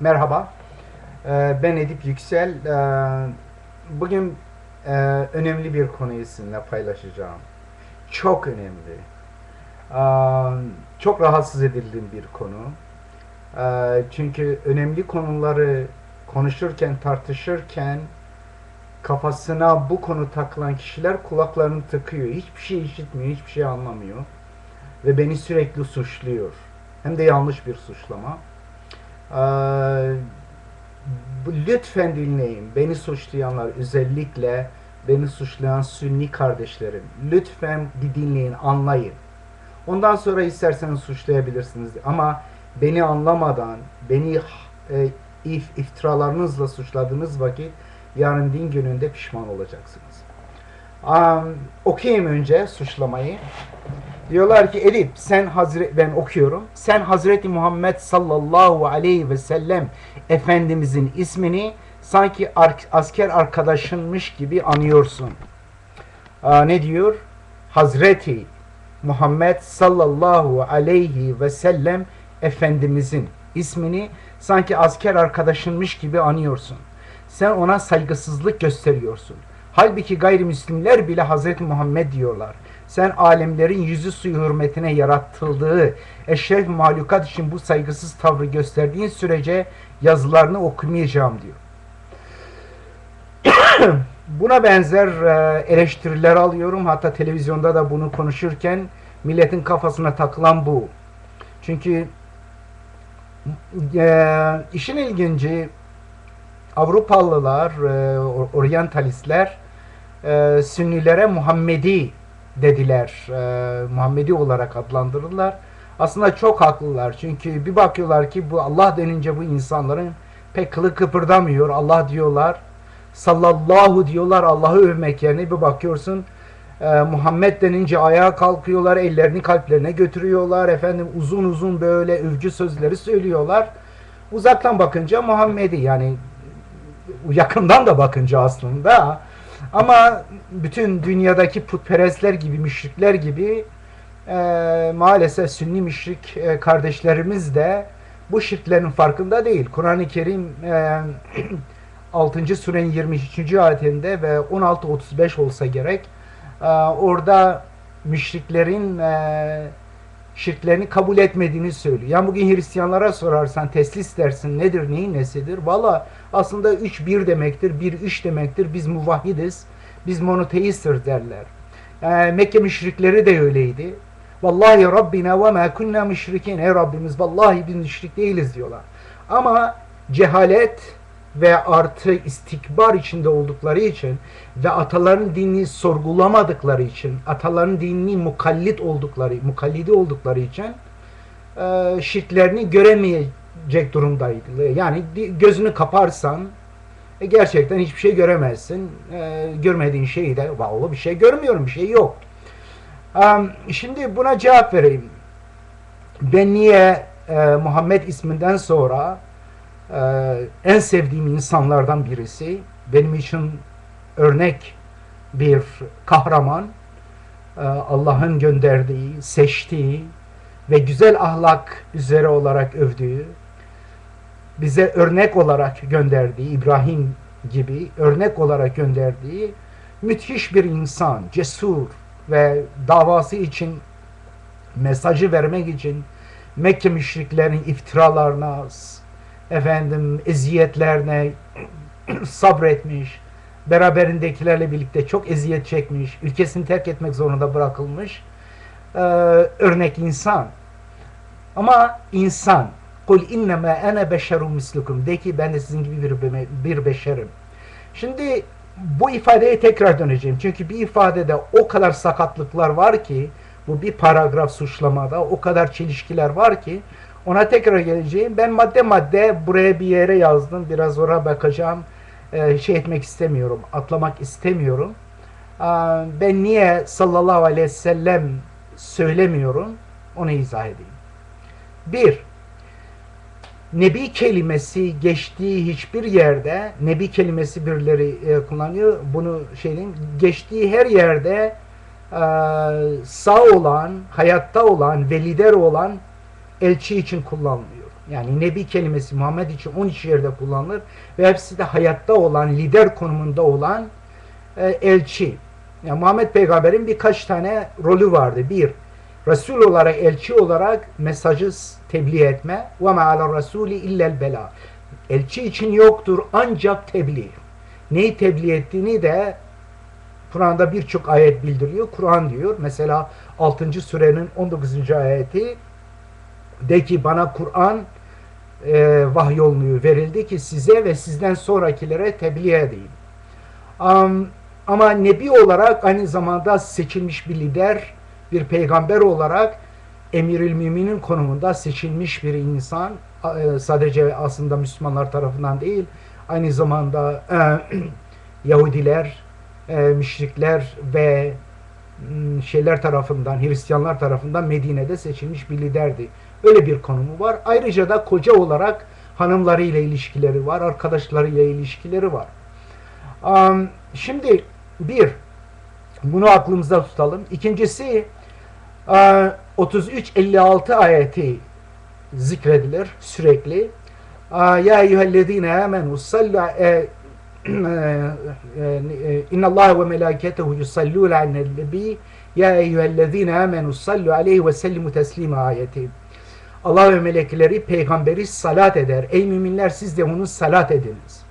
Merhaba, Ee, ben Edip Yüksel. Ee, Bugün e, önemli bir konuyu sizinle paylaşacağım. Çok önemli. Ee, Çok rahatsız edildiğim bir konu. Çünkü önemli konuları konuşurken, tartışırken kafasına bu konu takılan kişiler kulaklarını tıkıyor. Hiçbir şey işitmiyor, hiçbir şey anlamıyor. Ve beni sürekli suçluyor. Hem de yanlış bir suçlama. Ee, lütfen dinleyin. Beni suçlayanlar özellikle beni suçlayan Sünni kardeşlerim. Lütfen bir dinleyin, anlayın. Ondan sonra isterseniz suçlayabilirsiniz. Ama beni anlamadan, beni e, if, iftiralarınızla suçladığınız vakit yarın din gününde pişman olacaksınız. Um, okuyayım önce suçlamayı. Diyorlar ki Edip sen Hazret ben okuyorum. Sen Hazreti Muhammed sallallahu aleyhi ve sellem Efendimizin ismini sanki asker arkadaşınmış gibi anıyorsun. Aa, ne diyor? Hazreti Muhammed sallallahu aleyhi ve sellem Efendimizin ismini sanki asker arkadaşınmış gibi anıyorsun. Sen ona saygısızlık gösteriyorsun. Halbuki gayrimüslimler bile Hazreti Muhammed diyorlar. Sen alemlerin yüzü suyu hürmetine yaratıldığı eşref mahlukat için bu saygısız tavrı gösterdiğin sürece yazılarını okumayacağım diyor. Buna benzer e, eleştiriler alıyorum. Hatta televizyonda da bunu konuşurken milletin kafasına takılan bu. Çünkü e, işin ilginci Avrupalılar, e, or- oryantalistler e, Sünnilere Muhammedi dediler. E, Muhammedi olarak adlandırırlar. Aslında çok haklılar. Çünkü bir bakıyorlar ki bu Allah denince bu insanların pek kılı kıpırdamıyor. Allah diyorlar. Sallallahu diyorlar Allah'ı övmek yerine bir bakıyorsun e, Muhammed denince ayağa kalkıyorlar, ellerini kalplerine götürüyorlar. Efendim uzun uzun böyle övgü sözleri söylüyorlar. Uzaktan bakınca Muhammedi yani yakından da bakınca aslında ama bütün dünyadaki putperestler gibi, müşrikler gibi e, maalesef Sünni müşrik e, kardeşlerimiz de bu şirklerin farkında değil. Kur'an-ı Kerim e, 6. surenin 23. ayetinde ve 16-35 olsa gerek e, orada müşriklerin e, şirklerini kabul etmediğini söylüyor. Yani bugün Hristiyanlara sorarsan teslis dersin nedir, neyin nesidir? Valla aslında 3 bir demektir, 1 3 demektir. Biz muvahhidiz, biz monoteisttir derler. Ee, Mekke müşrikleri de öyleydi. Vallahi Rabbina ve ma kunna müşrikin. Ey Rabbimiz vallahi biz müşrik değiliz diyorlar. Ama cehalet ve artı istikbar içinde oldukları için ve ataların dinini sorgulamadıkları için, ataların dinini mukallit oldukları, mukallidi oldukları için e, şirklerini göremeyecek durumdaydı. Yani gözünü kaparsan e, gerçekten hiçbir şey göremezsin. E, görmediğin şeyi de vallahi bir şey görmüyorum, bir şey yok. Am, şimdi buna cevap vereyim. Ben niye e, Muhammed isminden sonra en sevdiğim insanlardan birisi. Benim için örnek bir kahraman. Allah'ın gönderdiği, seçtiği ve güzel ahlak üzere olarak övdüğü, bize örnek olarak gönderdiği, İbrahim gibi örnek olarak gönderdiği müthiş bir insan, cesur ve davası için mesajı vermek için Mekke müşriklerin iftiralarına, efendim eziyetlerine sabretmiş, beraberindekilerle birlikte çok eziyet çekmiş, ülkesini terk etmek zorunda bırakılmış ee, örnek insan. Ama insan, kul innema ene beşerum mislukum de ki ben de sizin gibi bir, bir beşerim. Şimdi bu ifadeye tekrar döneceğim. Çünkü bir ifadede o kadar sakatlıklar var ki bu bir paragraf suçlamada o kadar çelişkiler var ki ona tekrar geleceğim. Ben madde madde buraya bir yere yazdım. Biraz oraya bakacağım. Ee, şey etmek istemiyorum. Atlamak istemiyorum. Aa, ben niye sallallahu aleyhi ve sellem söylemiyorum? Onu izah edeyim. Bir, Nebi kelimesi geçtiği hiçbir yerde, Nebi kelimesi birileri e, kullanıyor. Bunu şey diyeyim, geçtiği her yerde e, sağ olan, hayatta olan ve lider olan elçi için kullanılıyor. Yani Nebi kelimesi Muhammed için 13 yerde kullanılır ve hepsi de hayatta olan, lider konumunda olan e, elçi. Yani Muhammed peygamberin birkaç tane rolü vardı. Bir, Resul olarak, elçi olarak mesajı tebliğ etme. Ma ala rasuli illel bela. Elçi için yoktur ancak tebliğ. Neyi tebliğ ettiğini de Kur'an'da birçok ayet bildiriyor. Kur'an diyor. Mesela 6. surenin 19. ayeti de ki bana Kur'an e, vahyolluğu verildi ki size ve sizden sonrakilere tebliğ edeyim. Um, ama nebi olarak aynı zamanda seçilmiş bir lider, bir peygamber olarak emirül müminin konumunda seçilmiş bir insan. E, sadece aslında Müslümanlar tarafından değil, aynı zamanda e, Yahudiler, e, müşrikler ve şeyler tarafından, Hristiyanlar tarafından Medine'de seçilmiş bir liderdi. Öyle bir konumu var. Ayrıca da koca olarak hanımlarıyla ilişkileri var, arkadaşlarıyla ilişkileri var. Şimdi bir, bunu aklımızda tutalım. İkincisi, uh, 33-56 ayeti zikredilir sürekli. Ya eyyühellezine amenu sallu e, İnna Allah ve melâketehu yusallûne alel nebi Ya eyyühellezine amenu sallu aleyhi ve sellimu teslima ayeti. Allah ve melekleri peygamberi salat eder. Ey müminler siz de onu salat ediniz.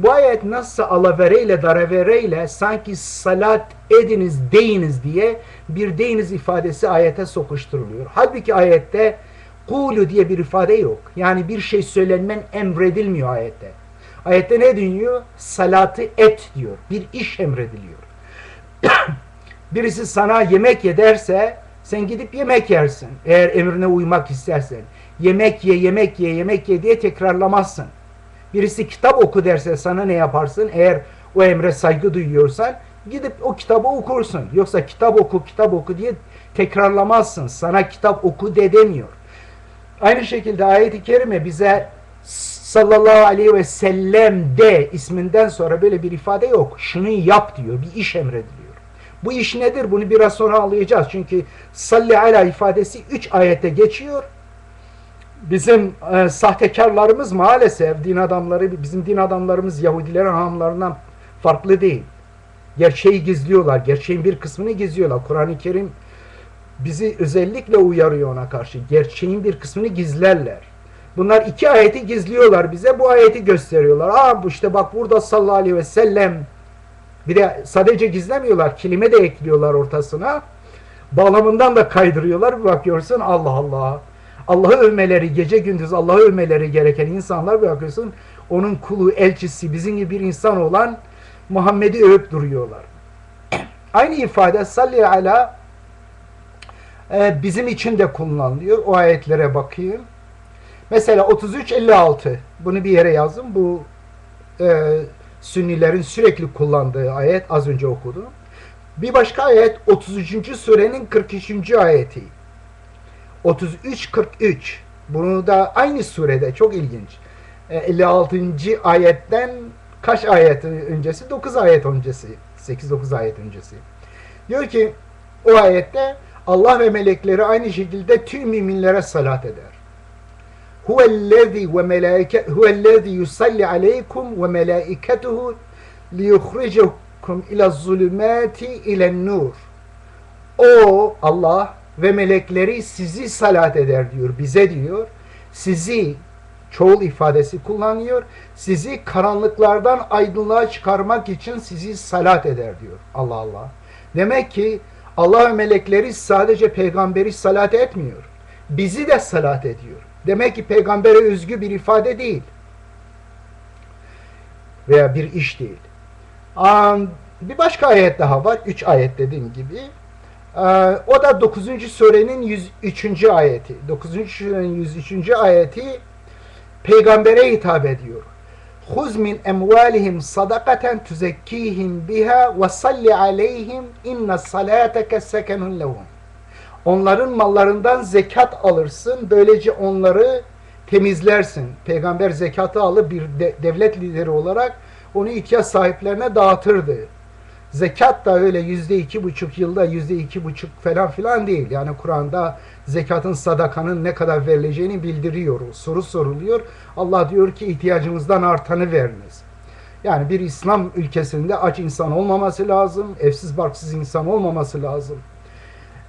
Bu ayet nasıl alavereyle daravereyle sanki salat ediniz deyiniz diye bir deyiniz ifadesi ayete sokuşturuluyor. Halbuki ayette kulu diye bir ifade yok. Yani bir şey söylenmen emredilmiyor ayette. Ayette ne diyor? Salatı et diyor. Bir iş emrediliyor. Birisi sana yemek ye derse sen gidip yemek yersin. Eğer emrine uymak istersen. Yemek ye, yemek ye, yemek ye diye tekrarlamazsın. Birisi kitap oku derse sana ne yaparsın? Eğer o emre saygı duyuyorsan gidip o kitabı okursun. Yoksa kitap oku, kitap oku diye tekrarlamazsın. Sana kitap oku de demiyor. Aynı şekilde ayet-i kerime bize sallallahu aleyhi ve sellem de isminden sonra böyle bir ifade yok. Şunu yap diyor. Bir iş emrediliyor. Bu iş nedir? Bunu biraz sonra anlayacağız. Çünkü salli ala ifadesi 3 ayette geçiyor. Bizim e, sahtekarlarımız maalesef din adamları, bizim din adamlarımız Yahudilerin hamlarından farklı değil. Gerçeği gizliyorlar. Gerçeğin bir kısmını gizliyorlar. Kur'an-ı Kerim bizi özellikle uyarıyor ona karşı. Gerçeğin bir kısmını gizlerler. Bunlar iki ayeti gizliyorlar bize. Bu ayeti gösteriyorlar. Aa işte bak burada sallallahu aleyhi ve sellem bir de sadece gizlemiyorlar. Kelime de ekliyorlar ortasına. Bağlamından da kaydırıyorlar. Bir bakıyorsun Allah Allah. Allah'ı övmeleri, gece gündüz Allah'ı övmeleri gereken insanlar bir bakıyorsun. Onun kulu, elçisi, bizim gibi bir insan olan Muhammed'i övüp duruyorlar. Aynı ifade salli ala e, bizim için de kullanılıyor. O ayetlere bakayım. Mesela 33-56 bunu bir yere yazdım. Bu e, Sünnilerin sürekli kullandığı ayet az önce okudum. Bir başka ayet 33. surenin 43. ayeti. 33-43 bunu da aynı surede çok ilginç. E, 56. ayetten kaç ayet öncesi? 9 ayet öncesi. 8-9 ayet öncesi. Diyor ki o ayette Allah ve melekleri aynı şekilde tüm müminlere salat eder. Huvellezî ve melâike huvellezî yusalli aleykum ve melâiketuhu liyukhricukum ila zulümâti ilen nur. O Allah ve melekleri sizi salat eder diyor. Bize diyor. Sizi çoğul ifadesi kullanıyor. Sizi karanlıklardan aydınlığa çıkarmak için sizi salat eder diyor. Allah Allah. Demek ki Allah ve melekleri sadece peygamberi salat etmiyor. Bizi de salat ediyor. Demek ki peygambere özgü bir ifade değil. Veya bir iş değil. Bir başka ayet daha var. Üç ayet dediğim gibi. O da 9. surenin 103. ayeti. 9. surenin 103. ayeti peygambere hitap ediyor. Huz min emvalihim sadakaten tuzekkihim biha ve salli aleyhim inne salateke sekenun lehum. Onların mallarından zekat alırsın. Böylece onları temizlersin. Peygamber zekatı alıp bir de, devlet lideri olarak onu ihtiyaç sahiplerine dağıtırdı. Zekat da öyle yüzde iki buçuk yılda yüzde iki buçuk falan filan değil. Yani Kur'an'da zekatın sadakanın ne kadar verileceğini bildiriyor. Soru soruluyor. Allah diyor ki ihtiyacınızdan artanı veriniz. Yani bir İslam ülkesinde aç insan olmaması lazım, evsiz barksız insan olmaması lazım.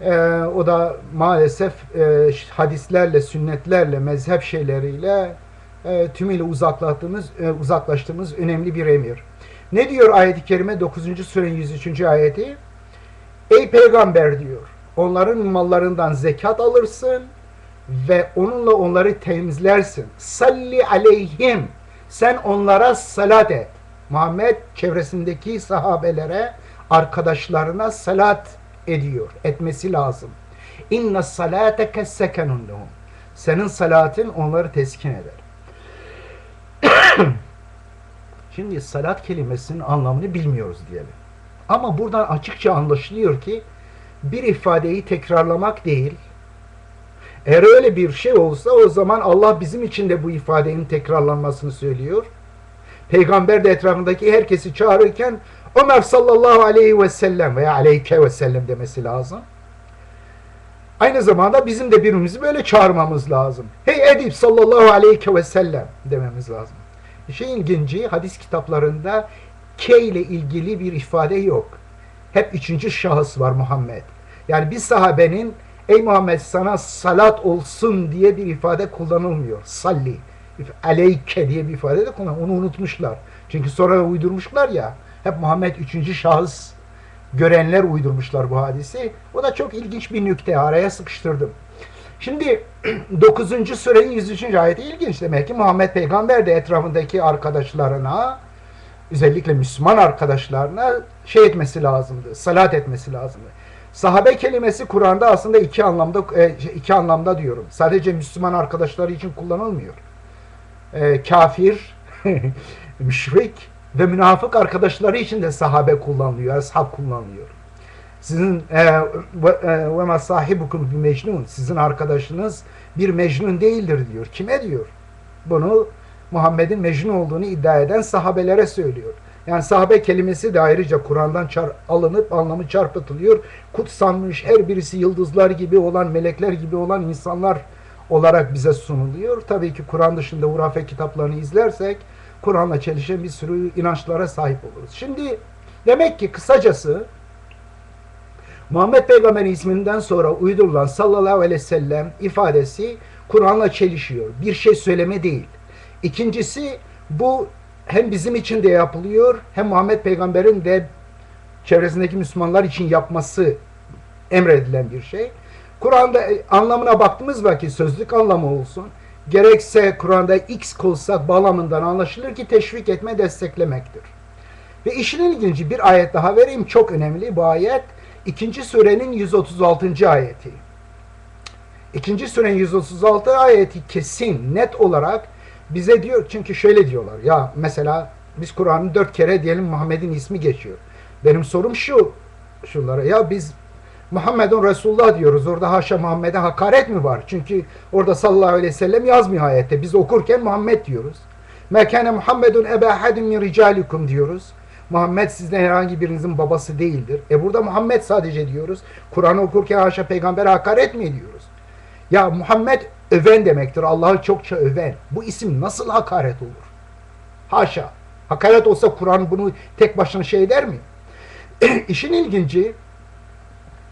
Ee, o da maalesef e, hadislerle, sünnetlerle, mezhep şeyleriyle e, tümüyle uzaklaştığımız, e, uzaklaştığımız önemli bir emir. Ne diyor ayet-i kerime 9. surenin 103. ayeti? Ey peygamber diyor, onların mallarından zekat alırsın ve onunla onları temizlersin. Salli aleyhim. Sen onlara salat et. Muhammed çevresindeki sahabelere, arkadaşlarına salat ediyor. Etmesi lazım. İnne salate kessekenun lehum. Senin salatin onları teskin eder. Şimdi salat kelimesinin anlamını bilmiyoruz diyelim. Ama buradan açıkça anlaşılıyor ki bir ifadeyi tekrarlamak değil. Eğer öyle bir şey olsa o zaman Allah bizim için de bu ifadenin tekrarlanmasını söylüyor. Peygamber de etrafındaki herkesi çağırırken Ömer sallallahu aleyhi ve sellem veya aleyke ve sellem demesi lazım. Aynı zamanda bizim de birbirimizi böyle çağırmamız lazım. Hey Edip sallallahu aleyhi ve sellem dememiz lazım. İşin ilginci hadis kitaplarında K ile ilgili bir ifade yok. Hep üçüncü şahıs var Muhammed. Yani bir sahabenin ey Muhammed sana salat olsun diye bir ifade kullanılmıyor. Salli. Aleyke diye bir ifade de kullanılıyor. Onu unutmuşlar. Çünkü sonra uydurmuşlar ya. Hep Muhammed üçüncü şahıs görenler uydurmuşlar bu hadisi. O da çok ilginç bir nükte. Araya sıkıştırdım. Şimdi 9. surenin 103. ayeti ilginç demek ki Muhammed peygamber de etrafındaki arkadaşlarına özellikle Müslüman arkadaşlarına şey etmesi lazımdı. Salat etmesi lazımdı. Sahabe kelimesi Kur'an'da aslında iki anlamda e, iki anlamda diyorum. Sadece Müslüman arkadaşları için kullanılmıyor. E, kafir, müşrik ve münafık arkadaşları için de sahabe kullanılıyor, ashab kullanılıyor. Sizin ve ma sahibukum bir mecnun. Sizin arkadaşınız bir mecnun değildir diyor. Kime diyor? Bunu Muhammed'in mecnun olduğunu iddia eden sahabelere söylüyor. Yani sahabe kelimesi de ayrıca Kur'an'dan alınıp anlamı çarpıtılıyor. Kutsanmış her birisi yıldızlar gibi olan, melekler gibi olan insanlar olarak bize sunuluyor. Tabii ki Kur'an dışında hurafe kitaplarını izlersek Kur'an'la çelişen bir sürü inançlara sahip oluruz. Şimdi demek ki kısacası Muhammed Peygamber'in isminden sonra uydurulan sallallahu aleyhi ve sellem ifadesi Kur'an'la çelişiyor. Bir şey söyleme değil. İkincisi bu hem bizim için de yapılıyor hem Muhammed Peygamber'in de çevresindeki Müslümanlar için yapması emredilen bir şey. Kur'an'da anlamına baktığımız vakit sözlük anlamı olsun. Gerekse Kur'an'da x kolsak bağlamından anlaşılır ki teşvik etme desteklemektir. Ve işin ilginci bir ayet daha vereyim. Çok önemli bu ayet. İkinci surenin 136. ayeti. İkinci surenin 136 ayeti kesin, net olarak bize diyor çünkü şöyle diyorlar. Ya mesela biz Kur'an'ın dört kere diyelim Muhammed'in ismi geçiyor. Benim sorum şu şunlara. Ya biz Muhammedun Resulullah diyoruz. Orada haşa Muhammed'e hakaret mi var? Çünkü orada sallallahu aleyhi ve sellem yazmıyor ayette. Biz okurken Muhammed diyoruz. Mekane Muhammedun ebe ahadin min ricalikum diyoruz. Muhammed sizden herhangi birinizin babası değildir. E burada Muhammed sadece diyoruz. Kur'an'ı okurken haşa peygambere hakaret mi ediyoruz? Ya Muhammed öven demektir. Allah'ı çokça öven. Bu isim nasıl hakaret olur? Haşa. Hakaret olsa Kur'an bunu tek başına şey eder mi? İşin ilginci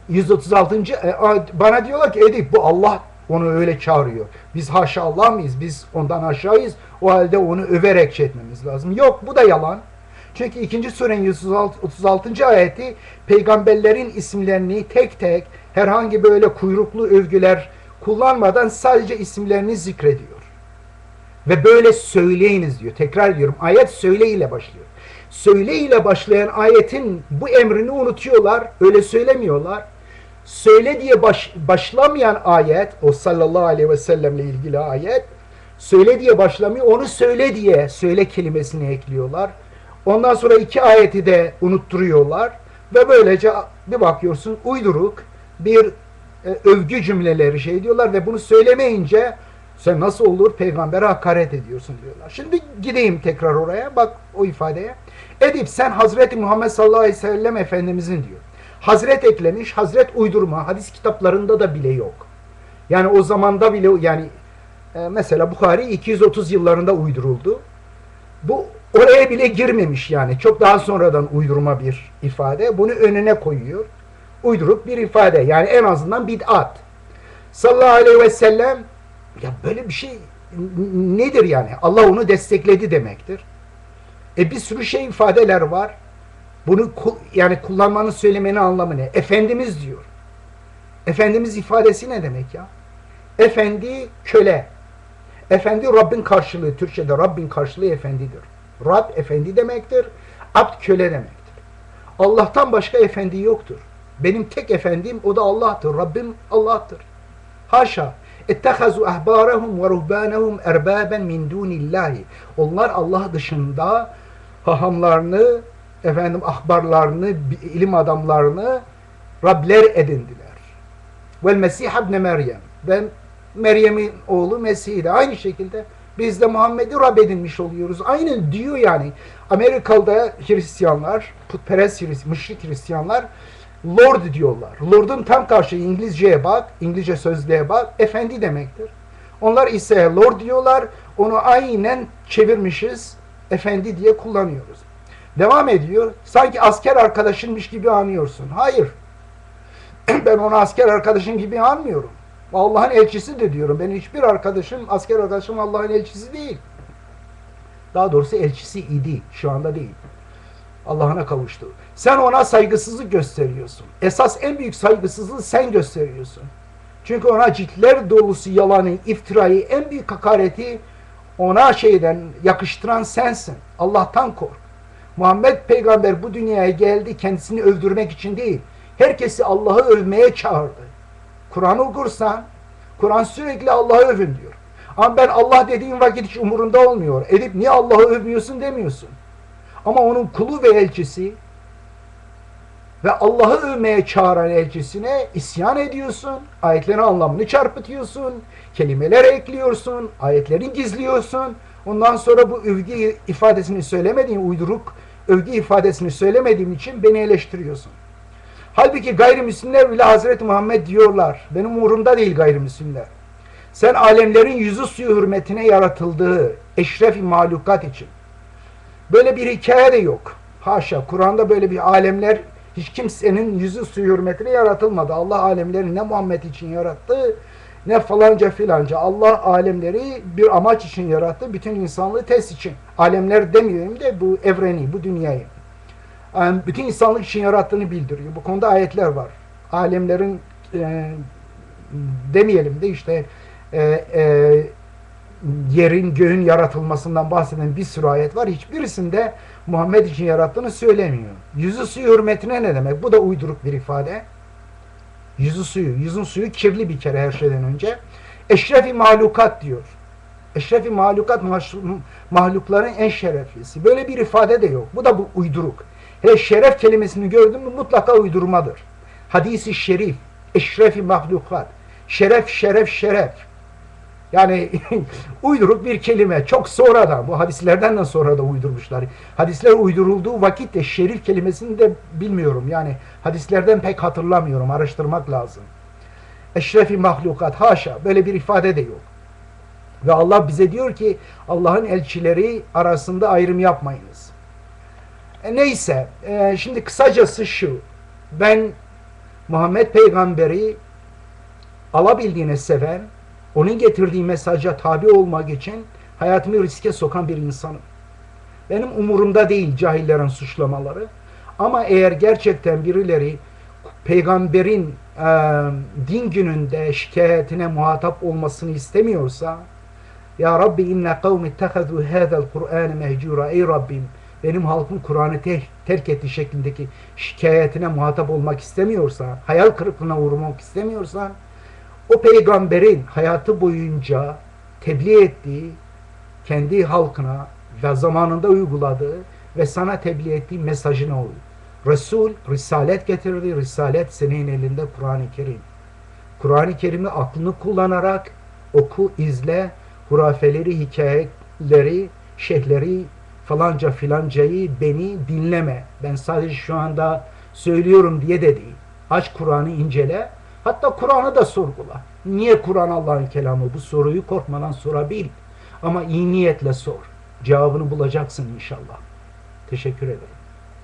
136. E, bana diyorlar ki Edip bu Allah onu öyle çağırıyor. Biz haşa Allah mıyız? Biz ondan aşağıyız. O halde onu överek şey etmemiz lazım. Yok bu da yalan. Çünkü ikinci surenin 136. ayeti peygamberlerin isimlerini tek tek herhangi böyle kuyruklu övgüler kullanmadan sadece isimlerini zikrediyor. Ve böyle söyleyiniz diyor. Tekrar diyorum. Ayet söyle ile başlıyor. Söyle ile başlayan ayetin bu emrini unutuyorlar. Öyle söylemiyorlar. Söyle diye baş, başlamayan ayet, o sallallahu aleyhi ve sellemle ilgili ayet, söyle diye başlamıyor, onu söyle diye söyle kelimesini ekliyorlar. Ondan sonra iki ayeti de unutturuyorlar ve böylece bir bakıyorsun uyduruk bir e, övgü cümleleri şey diyorlar ve bunu söylemeyince Sen nasıl olur peygambere hakaret ediyorsun diyorlar. Şimdi gideyim tekrar oraya bak o ifadeye. Edip sen Hazreti Muhammed sallallahu aleyhi ve sellem Efendimizin diyor. Hazret eklemiş, Hazret uydurma. Hadis kitaplarında da bile yok. Yani o zamanda bile yani e, mesela Bukhari 230 yıllarında uyduruldu. Bu oraya bile girmemiş yani. Çok daha sonradan uydurma bir ifade. Bunu önüne koyuyor. Uyduruk bir ifade. Yani en azından bid'at. Sallallahu aleyhi ve sellem ya böyle bir şey nedir yani? Allah onu destekledi demektir. E bir sürü şey ifadeler var. Bunu yani kullanmanın söylemenin anlamı ne? Efendimiz diyor. Efendimiz ifadesi ne demek ya? Efendi köle. Efendi Rabbin karşılığı. Türkçe'de Rabbin karşılığı efendidir. Rab efendi demektir. Abd köle demektir. Allah'tan başka efendi yoktur. Benim tek efendim o da Allah'tır. Rabbim Allah'tır. Haşa. İttehazu ahbarahum ve ruhbanahum erbaben min dunillahi. Onlar Allah dışında hahamlarını, efendim ahbarlarını, ilim adamlarını Rabler edindiler. Vel Mesih ibn Meryem. Ben Meryem'in oğlu Mesih'i de aynı şekilde biz de Muhammed'i Rab edinmiş oluyoruz. Aynı diyor yani. Amerika'da Hristiyanlar, putperest Hristiyanlar, müşrik Hristiyanlar Lord diyorlar. Lord'un tam karşı İngilizceye bak, İngilizce sözlüğe bak, efendi demektir. Onlar ise Lord diyorlar, onu aynen çevirmişiz, efendi diye kullanıyoruz. Devam ediyor, sanki asker arkadaşınmış gibi anıyorsun. Hayır, ben onu asker arkadaşım gibi anmıyorum. Allah'ın elçisi de diyorum. Benim hiçbir arkadaşım, asker arkadaşım Allah'ın elçisi değil. Daha doğrusu elçisi idi, şu anda değil. Allah'ına kavuştu. Sen ona saygısızlık gösteriyorsun. Esas en büyük saygısızlığı sen gösteriyorsun. Çünkü ona ciltler dolusu yalanı, iftirayı, en büyük hakareti ona şeyden yakıştıran sensin. Allah'tan kork. Muhammed peygamber bu dünyaya geldi kendisini öldürmek için değil. Herkesi Allah'ı övmeye çağırdı. Kur'an okursan, Kur'an sürekli Allah'ı övün diyor. Ama ben Allah dediğim vakit hiç umurunda olmuyor. Edip niye Allah'ı övmüyorsun demiyorsun. Ama onun kulu ve elçisi ve Allah'ı övmeye çağıran elçisine isyan ediyorsun. Ayetlerin anlamını çarpıtıyorsun. Kelimeler ekliyorsun. Ayetleri gizliyorsun. Ondan sonra bu övgü ifadesini söylemediğin uyduruk övgü ifadesini söylemediğin için beni eleştiriyorsun. Halbuki gayrimüslimler bile Hazreti Muhammed diyorlar. Benim umurumda değil gayrimüslimler. Sen alemlerin yüzü suyu hürmetine yaratıldığı eşrefi mahlukat için. Böyle bir hikaye de yok. Haşa. Kur'an'da böyle bir alemler hiç kimsenin yüzü suyu hürmetine yaratılmadı. Allah alemleri ne Muhammed için yarattı ne falanca filanca. Allah alemleri bir amaç için yarattı. Bütün insanlığı test için. Alemler demiyorum de bu evreni, bu dünyayı. Yani bütün insanlık için yarattığını bildiriyor. Bu konuda ayetler var. Alemlerin e, demeyelim de işte e, e, yerin, göğün yaratılmasından bahseden bir sürü ayet var. Hiçbirisinde Muhammed için yarattığını söylemiyor. Yüzü suyu hürmetine ne demek? Bu da uyduruk bir ifade. Yüzü suyu. Yüzün suyu kirli bir kere her şeyden önce. Eşrefi mahlukat diyor. Eşrefi mahlukat mahlukların en şereflisi. Böyle bir ifade de yok. Bu da bu uyduruk. Hele şeref kelimesini gördün mü mutlaka uydurmadır. Hadisi şerif. Eşrefi mahlukat. Şeref, şeref, şeref. Yani uyduruk bir kelime. Çok sonradan. Bu hadislerden de sonra da uydurmuşlar. Hadisler uydurulduğu vakitte şerif kelimesini de bilmiyorum. Yani hadislerden pek hatırlamıyorum. Araştırmak lazım. Eşrefi mahlukat. Haşa. Böyle bir ifade de yok. Ve Allah bize diyor ki Allah'ın elçileri arasında ayrım yapmayınız. E neyse. E, şimdi kısacası şu. Ben Muhammed peygamberi alabildiğine seven, onun getirdiği mesaja tabi olmak için hayatımı riske sokan bir insanım. Benim umurumda değil cahillerin suçlamaları. Ama eğer gerçekten birileri peygamberin e, din gününde şikayetine muhatap olmasını istemiyorsa Ya Rabbi inne kavmi ittehazu hadal Kur'an mehcura ey Rabbim benim halkım Kur'an'ı te terk etti şeklindeki şikayetine muhatap olmak istemiyorsa, hayal kırıklığına uğramak istemiyorsa o peygamberin hayatı boyunca tebliğ ettiği kendi halkına ve zamanında uyguladığı ve sana tebliğ ettiği mesajına uy. Resul risalet getirdi. Risalet senin elinde Kur'an-ı Kerim. Kur'an-ı Kerim'i aklını kullanarak oku, izle, hurafeleri, hikayeleri, şeyhleri, falanca filancayı beni dinleme. Ben sadece şu anda söylüyorum diye de. Aç Kur'an'ı incele. Hatta Kur'an'ı da sorgula. Niye Kur'an Allah'ın kelamı? Bu soruyu korkmadan sorabil. Ama iyi niyetle sor. Cevabını bulacaksın inşallah. Teşekkür ederim.